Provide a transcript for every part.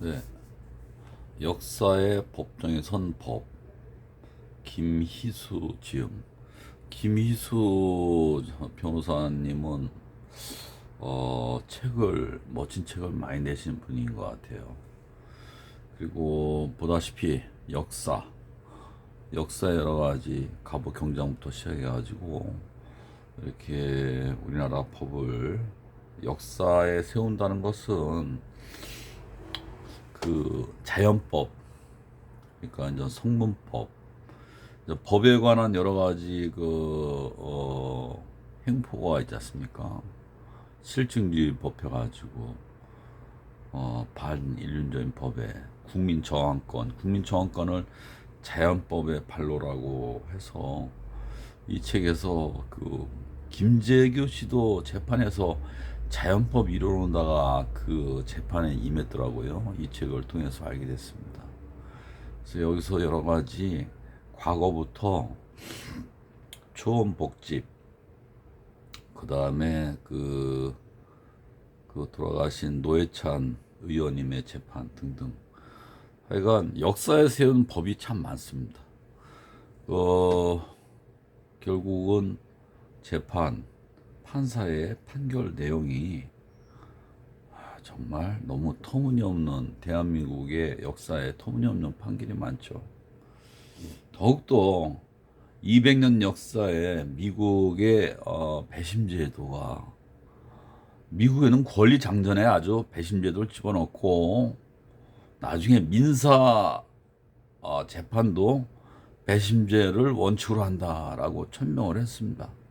네. 역사의 법정에 선 법. 김희수 지음. 김희수 변호사님은 어, 책을 멋진 책을 많이 내신 분인 것 같아요. 그리고 보다시피 역사, 역사 여러 가지 갑오 경장부터 시작해가지고 이렇게 우리나라 법을 역사에 세운다는 것은 그 자연법, 그러니까 이제 성문법, 이제 법에 관한 여러 가지 그 어, 행포가 있지 않습니까? 실증주의 법 해가지고 어, 반인륜적인 법에 국민 저항권, 국민 저항권을 자연법의 발로라고 해서 이 책에서 그 김재규 씨도 재판에서 자연법 이론으로다가 그 재판에 임했더라고요. 이 책을 통해서 알게 됐습니다. 그래서 여기서 여러 가지 과거부터 초원복집, 그 다음에 그, 그 돌아가신 노회찬 의원님의 재판 등등. 하여간 역사에 세운 법이 참 많습니다. 어, 결국은 재판, 판사의 판결 내용이 아, 정말 너무 터무니없는 대한민국의 역사에 터무니없는 판결이 많죠. 더욱더 200년 역사에 미국의 어, 배심 제도가 미국에는 권리 장전에 아주 배심 제도를 집어넣고 나중에 민사 어, 재판도 배심제를 원칙으로 한다라고 천명을 했습니다.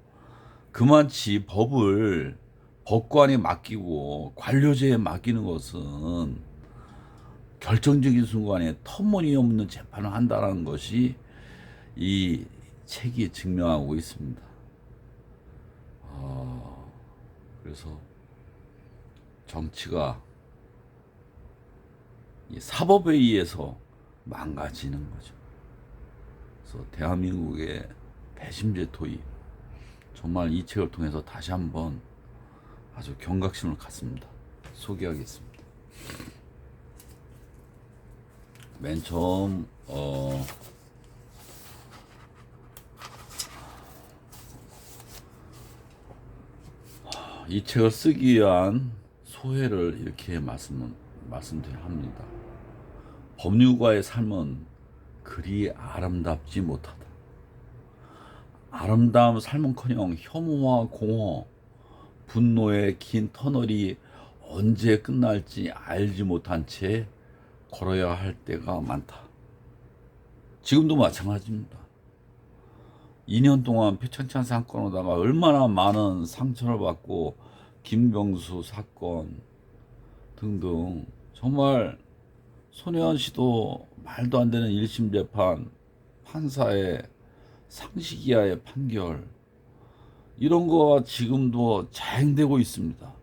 그만치 법을 법관이 맡기고 관료제에 맡기는 것은 결정적인 순간에 터무니없는 재판을 한다는 것이 이 책이 증명하고 있습니다. 어, 그래서 정치가 이 사법에 의해서 망가지는 거죠. 그래서 대한민국의 배심제 도입 정말 이 책을 통해서 다시 한번 아주 경각심을 갖습니다. 소개하겠습니다. 맨 처음 어, 이 책을 쓰기 위한 소회를 이렇게 말씀 말씀드립니다. 법률가의 삶은 그리 아름답지 못하다. 아름다운 삶은커녕 혐오와 공허, 분노의 긴 터널이 언제 끝날지 알지 못한 채 걸어야 할 때가 많다. 지금도 마찬가지입니다. 2년 동안 표창찬 사건으로다가 얼마나 많은 상처를 받고 김병수 사건 등등 정말 손혜원 씨도 말도 안 되는 1심 재판 판사의 상식 이하의 판결 이런 거가 지금도 자행되고 있습니다.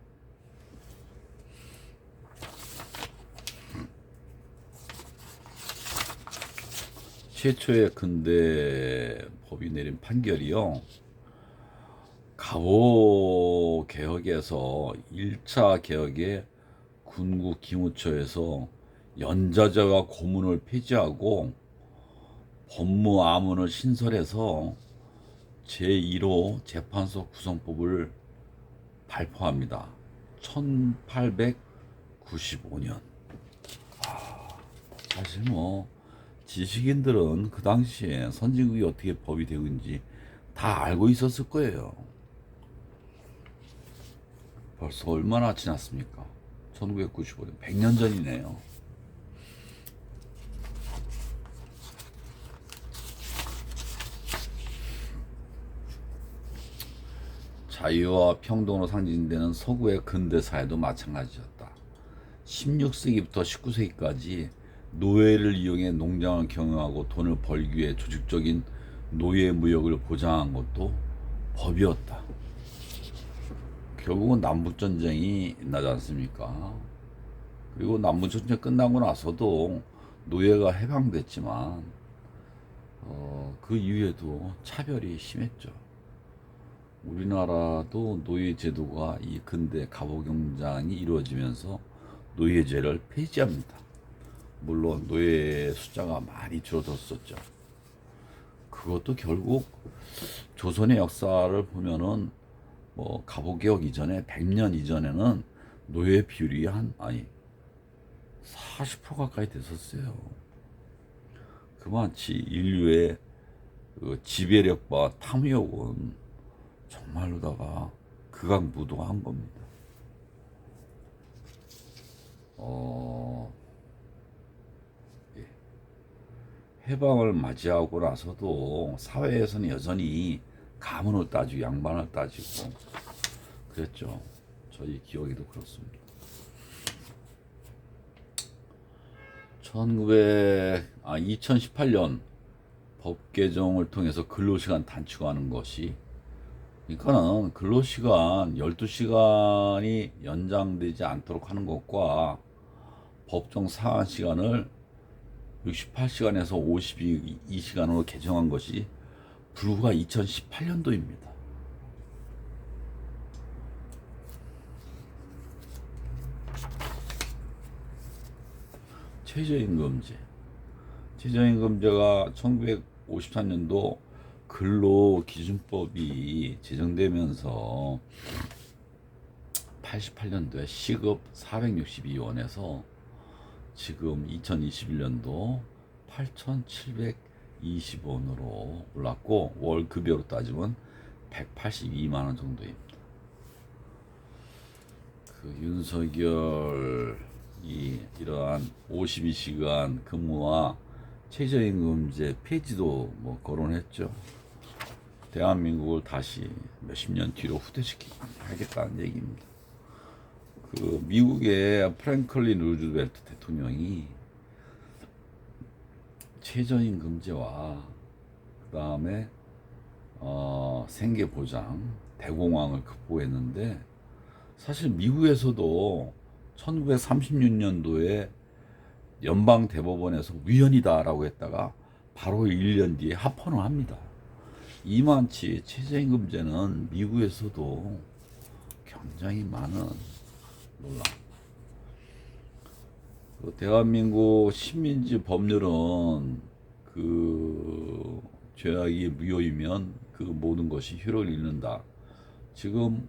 최초의 근대 법이 내린 판결이요. 가보 개혁에서 1차 개혁에 군구 기무처에서 연좌제와 고문을 폐지하고 법무 아문을 신설해서 제1호 재판소 구성법을 발표합니다. 1895년. 아, 사실 뭐 지식인들은 그 당시에 선진국이 어떻게 법이 되는지 다 알고 있었을 거예요. 벌써 얼마나 지났습니까? 1995년, 100년 전이네요. 자유와 평등으로 상징되는 서구의 근대 사회도 마찬가지였다. 16세기부터 19세기까지 노예를 이용해 농장을 경영하고 돈을 벌기 위해 조직적인 노예 무역을 보장한 것도 법이었다. 결국은 남북 전쟁이 나지 않습니까? 그리고 남북 전쟁 끝나고 나서도 노예가 해방됐지만, 어, 그 이후에도 차별이 심했죠. 우리나라도 노예 제도가 이 근대 갑오경장이 이루어지면서 노예제를 폐지합니다. 물론 노예 숫자가 많이 줄어들었었죠. 그것도 결국 조선의 역사를 보면은 뭐 갑오개혁 이전에 100년 이전에는 노예 비율이 한 아니 40% 가까이 됐었어요. 그만치 인류의 그 지배력과 탐욕은 정말로다가 극악무도한 겁니다. 어, 예. 해방을 맞이하고 나서도 사회에서는 여전히 가문을 따지고 양반을 따지고 그랬죠. 저희 기억에도 그렇습니다. 1900, 아, 2018년 법 개정을 통해서 근로시간 단축하는 것이 그러니까는 근로시간 12시간이 연장되지 않도록 하는 것과 법정 상한 시간을 68시간에서 52시간으로 개정한 것이 불과 2018년도입니다. 최저임금제. 최저임금제가 1953년도 근로 기준법이 제정되면서 88년도에 시급 462원에서 지금 2021년도 8,720원으로 올랐고 월 급여로 따지면 182만 원 정도입니다. 그 윤석열이 이러한 52시간 근무와 최저임금제 폐지도 뭐 거론했죠. 대한민국을 다시 몇십 년 뒤로 후퇴시키겠다는 얘기입니다. 그 미국의 프랭클린 루즈벨트 대통령이 최저임 금제와 그 다음에 어, 생계 보장 대공황을 극복했는데 사실 미국에서도 1936년도에 연방 대법원에서 위헌이다라고 했다가 바로 1년 뒤에 합헌을 합니다. 이만치 최저임금제는 미국에서도 굉장히 많은 논란. 그 대한민국 식민지 법률은 그 죄악이 무효이면 그 모든 것이 효력을 잃는다. 지금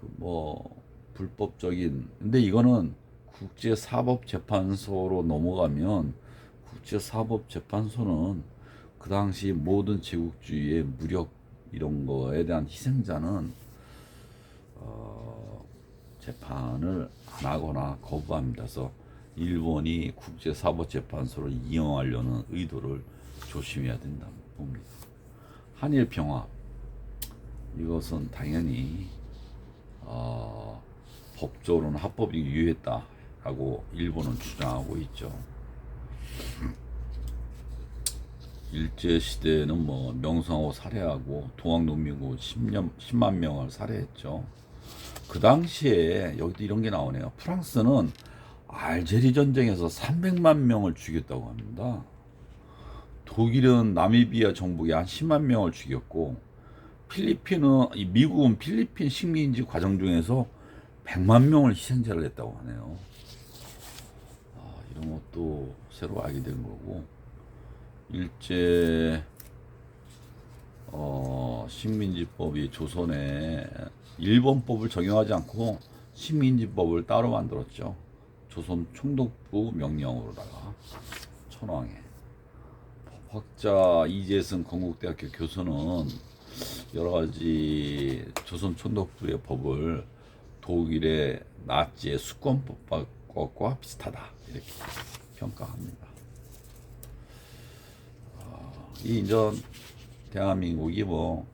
그 뭐 불법적인 근데 이거는 국제사법재판소로 넘어가면 국제사법재판소는 그 당시 모든 제국주의의 무력 이런 거에 대한 희생자는 어, 재판을 안 하거나 거부합니다. 그래서 일본이 국제사법재판소를 이용하려는 의도를 조심해야 된다 봅니다. 한일 평화 이것은 당연히 어, 법적으로는 합법이 유효했다라고 일본은 주장하고 있죠. 일제 시대에는 뭐 명성하고 살해하고 동학농민고 10년 10만 명을 살해했죠. 그 당시에 여기도 이런 게 나오네요. 프랑스는 알제리 전쟁에서 300만 명을 죽였다고 합니다. 독일은 나미비아 정복에 한 10만 명을 죽였고 필리핀은 이 미국은 필리핀 식민지 과정 중에서 100만 명을 희생자를 냈다고 하네요. 아, 이런 것도 새로 알게 된 거고 일제 어, 식민지법이 조선에 일본법을 적용하지 않고 식민지법을 따로 만들었죠. 조선 총독부 명령으로다가 천황에 법학자 이재승 건국대학교 교수는 여러 가지 조선 총독부의 법을 독일의 나치의 수권법과 비슷하다 이렇게 평가합니다. 어, 이 인전 대한민국이 뭐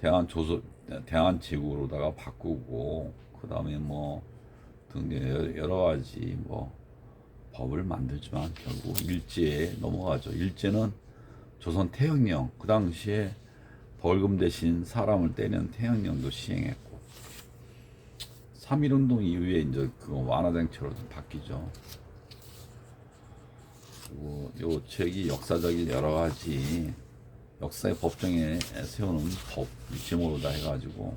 대한 조선 대한 제국으로다가 바꾸고 그 다음에 뭐 등등 여러 가지 뭐 법을 만들지만 결국 일제에 넘어가죠. 일제는 조선 태형령 그 당시에 벌금 대신 사람을 때리는 태형령도 시행했고 3.1 운동 이후에 이제 그 완화된 채로 좀 바뀌죠. 그리고 요 책이 역사적인 여러 가지 역사의 법정에 세우는 법 제목으로 다 해가지고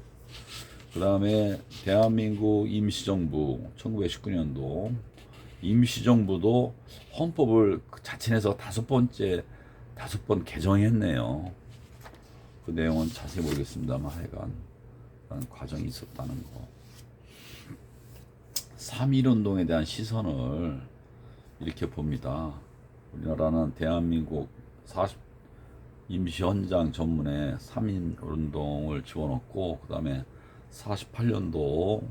그 다음에 대한민국 임시정부 1919년도 임시정부도 헌법을 그 자친해서 다섯 번째 다섯 번 개정했네요. 그 내용은 자세히 모르겠습니다만 하여간 과정이 있었다는 거. 3.1운동에 대한 시선을 이렇게 봅니다. 우리나라는 대한민국 40 임시 현장 전문에 3.1운동을 집어넣고 그 다음에 48년도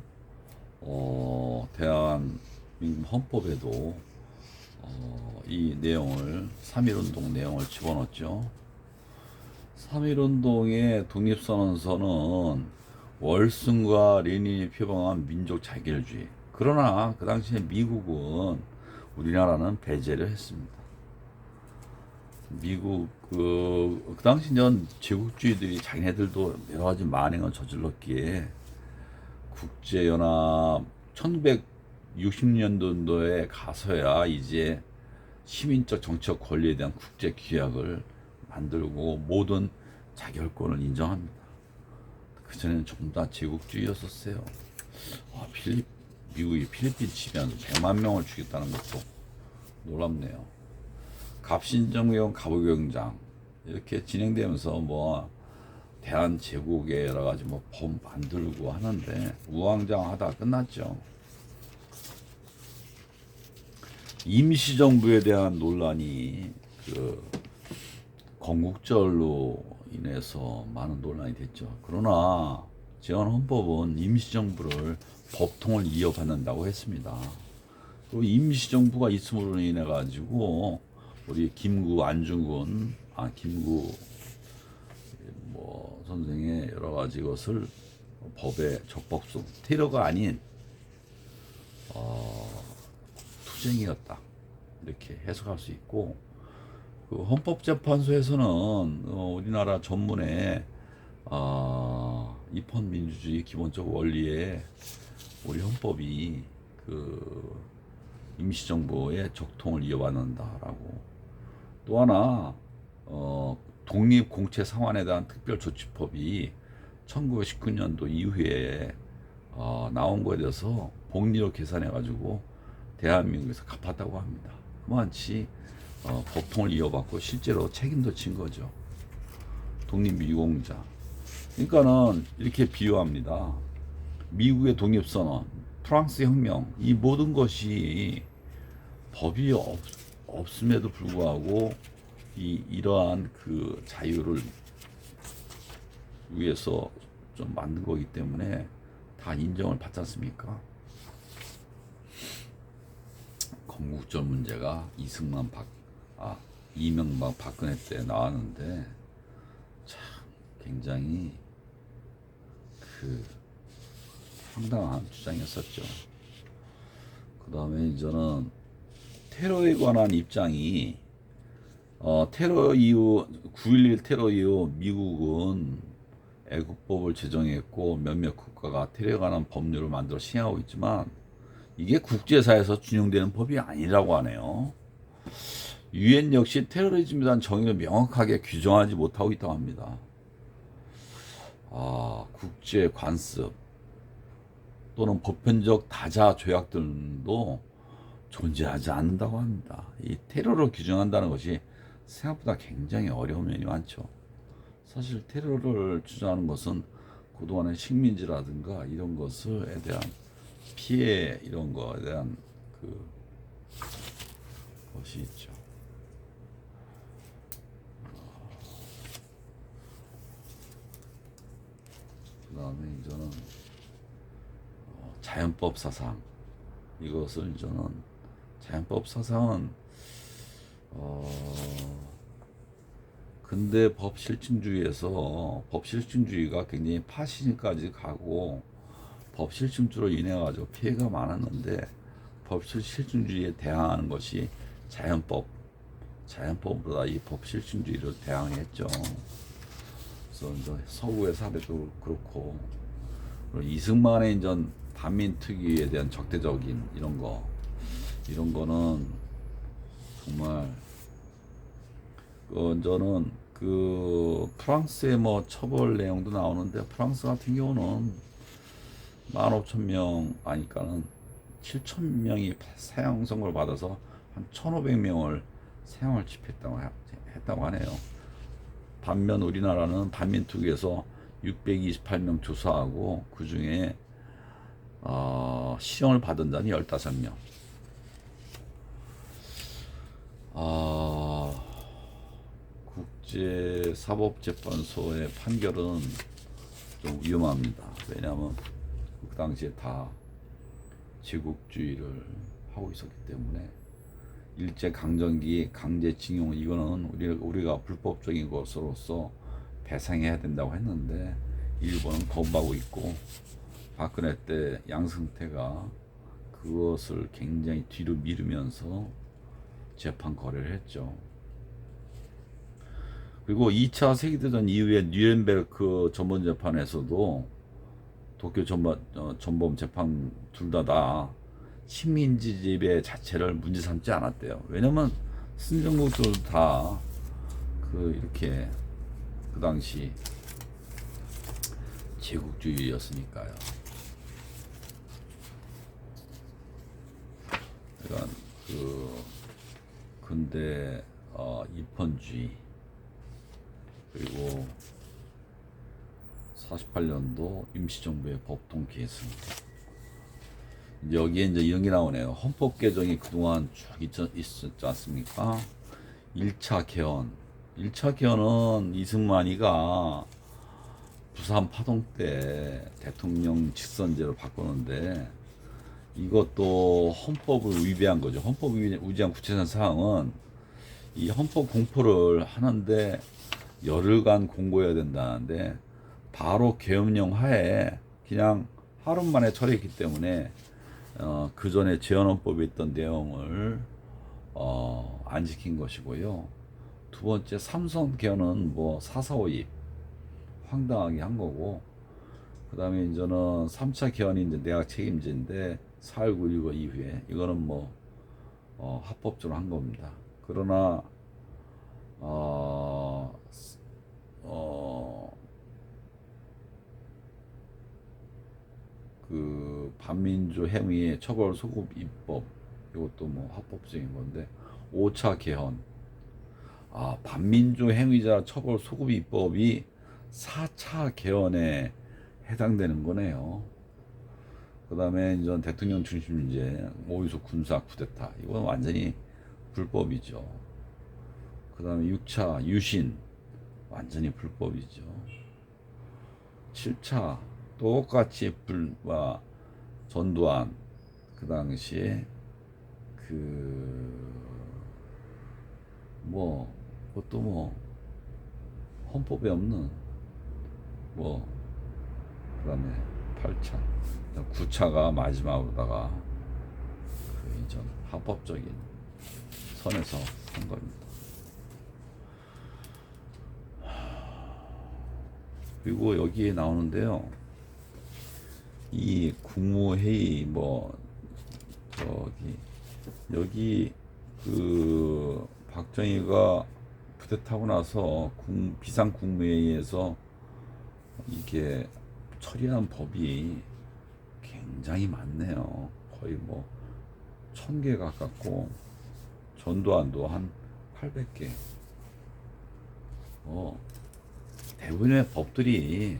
어, 대한민국 헌법에도 어, 이 내용을 3.1운동 내용을 집어넣었죠. 3.1운동의 독립선언서는 월승과 레닌이 표방한 민족 자결주의. 그러나 그 당시에 미국은 우리나라는 배제를 했습니다. 미국 그, 그 당시 전 제국주의들이 자기네들도 여러 가지 만행을 저질렀기에 국제연합 1960년도에 가서야 이제 시민적 정치적 권리에 대한 국제 규약을 만들고 모든 자결권을 인정합니다. 그 전에는 전부 다 제국주의였었어요. 아, 필립 미국이 필리핀 치면 100만 명을 죽였다는 것도 놀랍네요. 갑신정경 가부경장 이렇게 진행되면서 뭐 대한 제국의 여러 가지 뭐법 만들고 하는데 우왕좌왕하다가 끝났죠. 임시정부에 대한 논란이 그 건국절로 인해서 많은 논란이 됐죠. 그러나 제한 헌법은 임시정부를 법통을 이어받는다고 했습니다. 그 임시정부가 있음으로 인해 가지고 우리 김구 안중근 아 김구 뭐 선생의 여러 가지 것을 법의 적법성 테러가 아닌 어, 투쟁이었다. 이렇게 해석할 수 있고 그 헌법재판소에서는 어, 우리나라 전문에 아, 입헌 민주주의 기본적 원리에 우리 헌법이 그 임시정부의 적통을 이어받는다라고 또 하나 어, 독립공채 상환에 대한 특별조치법이 1919년도 이후에 어, 나온 거에 대해서 복리로 계산해 가지고 대한민국에서 갚았다고 합니다. 그만치 어, 법통을 이어받고 실제로 책임도 진 거죠. 독립유공자. 그러니까는 이렇게 비유합니다. 미국의 독립선언, 프랑스 혁명, 이 모든 것이 법이 없, 없음에도 불구하고 이 이러한 그 자유를 위해서 좀 만든 거기 때문에 다 인정을 받지 않습니까? 건국절 문제가 이승만 박, 아, 이명박 박근혜 때 나왔는데 참 굉장히 그 황당한 주장이었었죠. 그 다음에 이제는 테러에 관한 입장이 어, 테러 이후 9.11 테러 이후 미국은 애국법을 제정했고 몇몇 국가가 테러에 관한 법률을 만들어 시행하고 있지만 이게 국제사에서 준용되는 법이 아니라고 하네요. 유엔 역시 테러리즘에 대한 정의를 명확하게 규정하지 못하고 있다고 합니다. 아, 국제 관습 또는 보편적 다자 조약들도 존재하지 않는다고 합니다. 이 테러를 규정한다는 것이 생각보다 굉장히 어려운 면이 많죠. 사실 테러를 주장하는 것은 그동안의 식민지라든가 이런 것에 대한 피해 이런 거에 대한 그 것이 있죠. 그 다음에 이제는 어, 자연법 사상 이것을 이제는 자연법 사상은 어 근대 법 실증주의에서 법 실증주의가 굉장히 파시즘까지 가고 법 실증주로 인해 가지고 피해가 많았는데 법 실증주의에 대항하는 것이 자연법 자연법보다 이 법 실증주의를 대항했죠. 그래서 서구의 사례도 그렇고 이승만의 이제 반민특위에 대한 적대적인 이런 거 이런 거는 정말 그 저는 그 프랑스의 뭐 처벌 내용도 나오는데 프랑스 같은 경우는 15,000명 아니까는 7천 명이 사형 선고를 받아서 한 1,500명을 사형을 집행했다고 하- 했다고 하네요. 반면 우리나라는 반민특위에서 628명 조사하고 그 중에 어, 시형을 받은 자는 15명. 아, 국제사법재판소의 판결은 좀 위험합니다. 왜냐하면 그 당시에 다 제국주의를 하고 있었기 때문에 일제 강점기 강제징용 이거는 우리 우리가 불법적인 것으로서 배상해야 된다고 했는데 일본은 거부하고 있고 박근혜 때 양승태가 그것을 굉장히 뒤로 미루면서 재판 거래를 했죠. 그리고 2차 세계대전 이후에 뉴렌베르크 전범 재판에서도 도쿄 전범, 어, 전범 재판 둘 다다 식민지 지배 자체를 문제 삼지 않았대요. 왜냐면 승전국들 다그 이렇게 그 당시 제국주의였으니까요. 그러니까 그 근대 어, 입헌주의 그리고 48년도 임시정부의 법통 계승 이제 여기에 이제 이런 게 나오네요. 헌법 개정이 그동안 쭉 있었, 있었지 않습니까? 1차 개헌. 1차 개헌은 이승만이가 부산 파동 때 대통령 직선제로 바꾸는데 이것도 헌법을 위배한 거죠. 헌법을 위배한 구체적인 사항은 이 헌법 공포를 하는데 열흘간 공고해야 된다는데 바로 계엄령 하에 그냥 하루 만에 처리했기 때문에 어, 그 전에 재헌헌법에 있던 내용을 어, 안 지킨 것이고요. 두 번째 삼선 개헌은 뭐 사사오입 황당하게 한 거고 그 다음에 이제는 3차 개헌이 이제 내각 책임제인데 4.19 이후에 이거는 뭐 어, 합법적으로 한 겁니다. 그러나 어, 어, 그 반민주 행위의 처벌 소급 입법 이것도 뭐 합법적인 건데 5차 개헌 아 반민주 행위자 처벌 소급 입법이 4차 개헌에 해당되는 거네요. 그 다음에 이제 대통령 중심제 모의소 군사 쿠데타 이건 완전히 불법이죠. 그 다음에 6차 유신 완전히 불법이죠. 7차 똑같이 불과 전두환 그 당시에 그뭐 그것도 뭐 헌법에 없는 뭐 그다음에 8차 9차가 마지막으로다가 그 이전 합법적인 선에서 한 겁니다. 그리고 여기에 나오는데요. 이 국무회의 뭐 저기 여기 그 박정희가 부대 타고 나서 국, 비상 국무회의에서 이게 처리한 법이 굉장히 많네요. 거의 뭐 천 개 가깝고 전두환도 한 800개. 어, 대부분의 법들이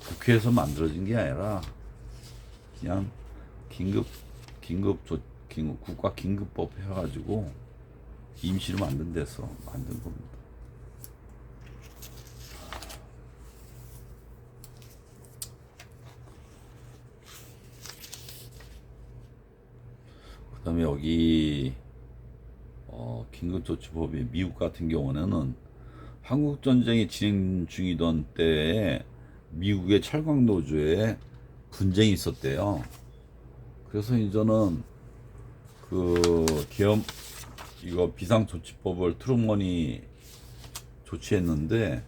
국회에서 만들어진 게 아니라 그냥 긴급 긴급 조 긴급 국가 긴급법 해가지고 임시로 만든 데서 만든 겁니다. 다음에 여기 어, 긴급조치법이 미국 같은 경우는 한국 전쟁이 진행 중이던 때에 미국의 철강 노조에 분쟁이 있었대요. 그래서 이제는 그 계엄 이거 비상조치법을 트루먼이 조치했는데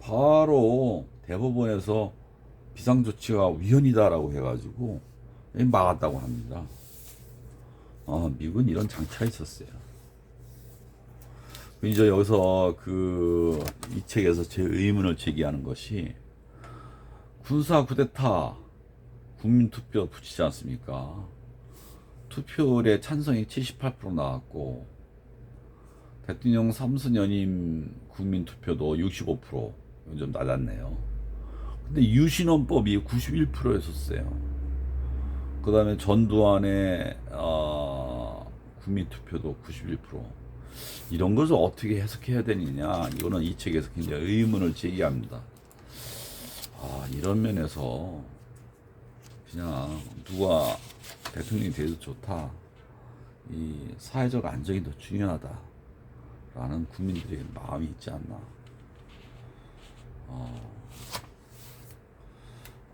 바로 대법원에서 비상조치가 위헌이다라고 해가지고 막았다고 합니다. 아, 미국은 이런 장치가 있었어요. 이제 여기서 그 이 책에서 제 의문을 제기하는 것이 군사 쿠데타 국민투표 붙이지 않습니까? 투표율에 찬성이 78% 나왔고 대통령 3선 연임 국민 투표도 65% 이건 좀 낮았네요. 근데 유신헌법이 91%였었어요. 그 다음에 전두환의 어, 국민 투표도 91%. 이런 것을 어떻게 해석해야 되느냐 이거는 이 책에서 굉장히 의문을 제기합니다. 아 이런 면에서 그냥 누가 대통령이 돼도 좋다. 이 사회적 안정이 더 중요하다. 라는 국민들의 마음이 있지 않나. 어.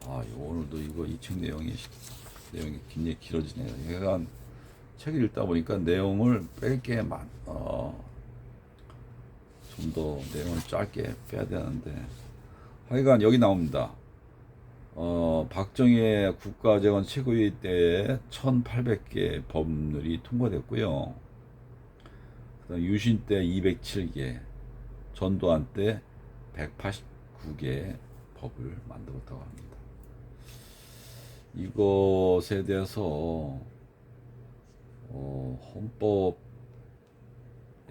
아, 이 오늘도 이거 이 책 내용이 내용이 굉장히 길어지네요. 얘가 책을 읽다 보니까 내용을 뺄게 많, 어, 좀 더 내용을 짧게 빼야 되는데 하여간 여기 나옵니다. 어, 박정희의 국가재건 최고위 때 1800개 법률이 통과됐고요. 그다음 유신 때 207개, 전두환 때 189개 법을 만들었다고 합니다. 이것에 대해서 어, 헌법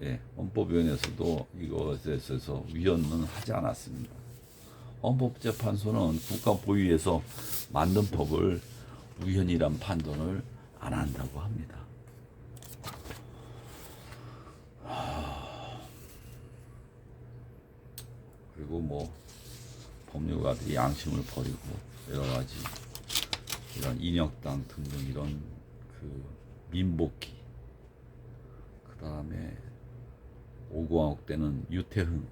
예, 헌법위원회에서도 이것에 대해서 위헌은 하지 않았습니다. 헌법재판소는 국가보위에서 만든 법을 위헌이란 판단을 안 한다고 합니다. 그리고 뭐 법률가들이 양심을 버리고 여러 가지 이런 인혁당 등등 이런 그 민복기 그 다음에 오구왕국 때는 유태흥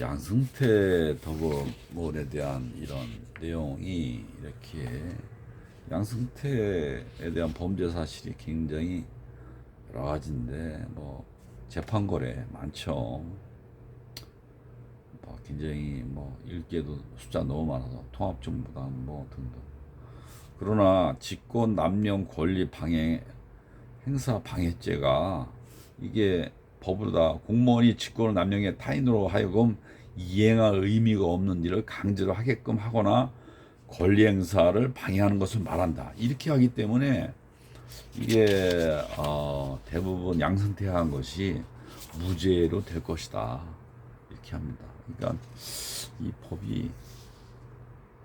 양승태 덕업몰에 대한 이런 내용이 이렇게 양승태에 대한 범죄 사실이 굉장히 여러 가지인데 뭐 재판 거래 많죠. 뭐 굉장히 뭐 읽기에도 숫자 너무 많아서 통합정부당 뭐 등등. 그러나 직권 남용 권리 방해 행사 방해죄가 이게 법으로 다 공무원이 직권을 남용해 타인으로 하여금 이행할 의미가 없는 일을 강제로 하게끔 하거나 권리 행사를 방해하는 것을 말한다. 이렇게 하기 때문에 이게 어, 대부분 양승태한 것이 무죄로 될 것이다. 이렇게 합니다. 그러니까 이 법이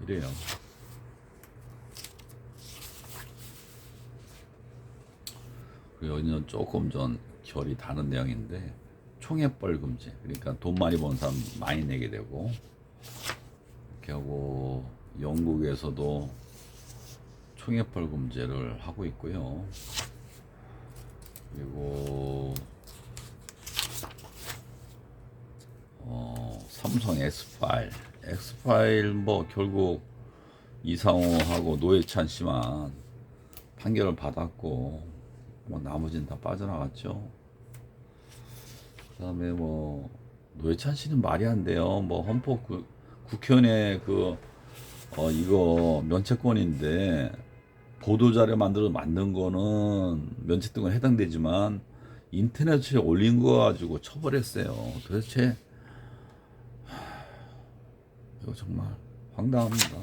이래요. 여기는 조금 전 결이 다른 내용인데 총액벌금제 그러니까 돈 많이 번 사람 많이 내게 되고 이렇게 하고 영국에서도 총액벌 금제를 하고 있고요. 그리고 어, 삼성 S파일 X파일 뭐 결국 이상호하고 노회찬 씨만 판결을 받았고 뭐 나머지는 다 빠져나갔죠. 그다음에 뭐 노회찬 씨는 말이 안 돼요. 뭐 헌법 그, 국회의원의 그 어, 이거 면책권인데 보도자료 만들어 만든 거는 면책등에 해당되지만 인터넷에 올린 거 가지고 처벌했어요. 도대체 하, 이거 정말 황당합니다.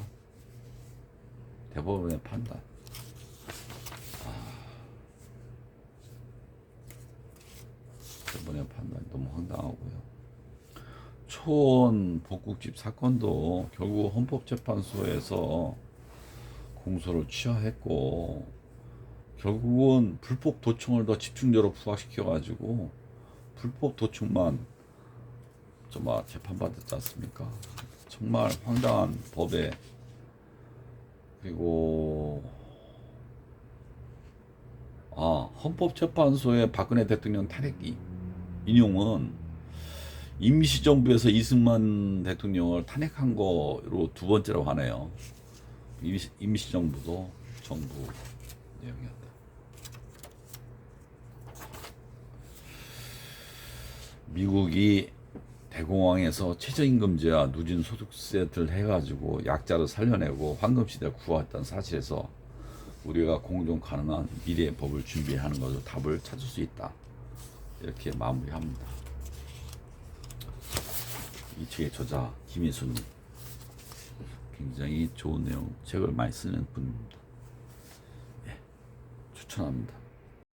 대법원의 판단. 대법원의 판단이 너무 황당하고요. 초원 복국집 사건도 결국 헌법재판소에서 공소를 취하했고 결국은 불법 도청을 더 집중적으로 부각시켜 가지고 불법 도청만 좀아 재판받았지 않습니까? 정말 황당한 법에 그리고 아 헌법재판소의 박근혜 대통령 탄핵 이- 인용은 임시정부에서 이승만 대통령을 탄핵한 거로 두 번째로 하네요. 임시, 임시정부도 정부 내용이었다. 미국이 대공황에서 최저임금제와 누진 소득세를 해가지고 약자를 살려내고 황금시대를 구했다는 사실에서 우리가 공존 가능한 미래의 법을 준비하는 것으로 답을 찾을 수 있다. 이렇게 마무리합니다. 이 책의 저자 김희수님 굉장히 좋은 내용 책을 많이 쓰는 분입니다. 예, 추천합니다.